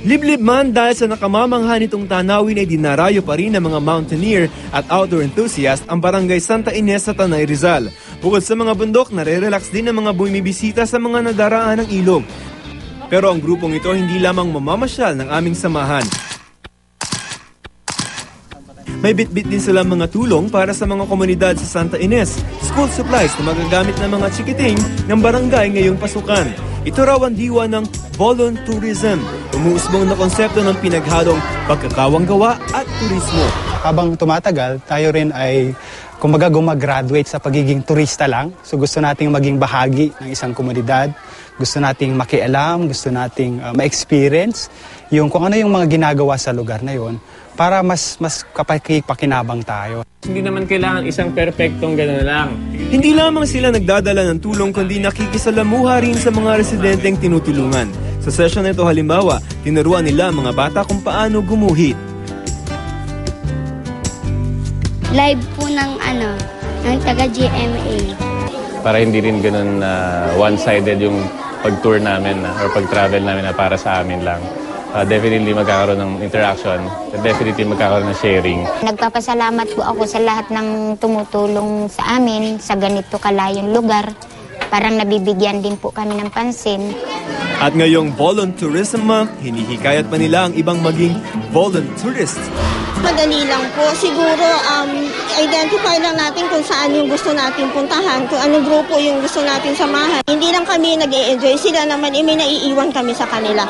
Liblib man dahil sa nakamamangha nitong tanawin ay dinarayo pa rin ng mga mountaineer at outdoor enthusiast ang barangay Santa Ines sa Tanay Rizal. Bukod sa mga bundok, nare-relax din ang mga bumibisita sa mga nadaraan ng ilog. Pero ang grupong ito hindi lamang mamamasyal ng aming samahan. May bitbit din sila mga tulong para sa mga komunidad sa Santa Ines, school supplies na magagamit ng mga chikiting ng barangay ngayong pasukan. Ito raw ang diwa ng voluntourism, umuusbong na konsepto ng pinaghalong pagkakawang gawa at turismo. habang tumatagal, tayo rin ay kumbaga gumagraduate sa pagiging turista lang. So gusto nating maging bahagi ng isang komunidad. Gusto nating makialam, gusto nating uh, ma-experience yung kung ano yung mga ginagawa sa lugar na yon para mas mas kapakipakinabang tayo. Hindi naman kailangan isang perfectong gano'n lang. Hindi lamang sila nagdadala ng tulong kundi nakikisalamuha rin sa mga residenteng tinutulungan. Sa session na ito halimbawa, tinuruan nila ang mga bata kung paano gumuhit. live po ng ano, ng taga GMA. Para hindi rin ganun na one-sided yung pag-tour namin na, or pag-travel namin na para sa amin lang. Ah, definitely magkakaroon ng interaction. Definitely magkakaroon ng sharing. Nagpapasalamat po ako sa lahat ng tumutulong sa amin sa ganito kalayong lugar. Parang nabibigyan din po kami ng pansin. At ngayong voluntourism month, hinihikayat pa nila ang ibang maging voluntourist. Madali lang po. Siguro, um, identify lang natin kung saan yung gusto natin puntahan, kung anong grupo yung gusto natin samahan. Hindi lang kami nag enjoy sila naman, eh, may naiiwan kami sa kanila.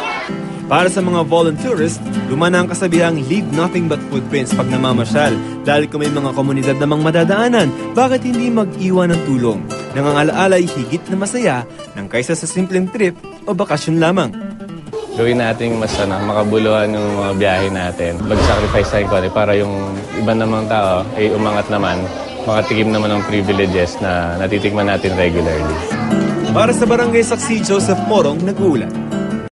Para sa mga volunteerist, lumana ang kasabihang leave nothing but footprints pag namamasyal. Dahil kung may mga komunidad namang madadaanan, bakit hindi mag-iwan ng tulong? Nangangaalaalay higit na masaya ng kaysa sa simpleng trip o bakasyon lamang. Gawin nating mas ano, makabuluhan yung mga biyahe natin. Mag-sacrifice tayo konti para yung iba namang tao ay umangat naman, makatikim naman ng privileges na natitikman natin regularly. Para sa Barangay Saksi, Joseph Morong, nag-uulat.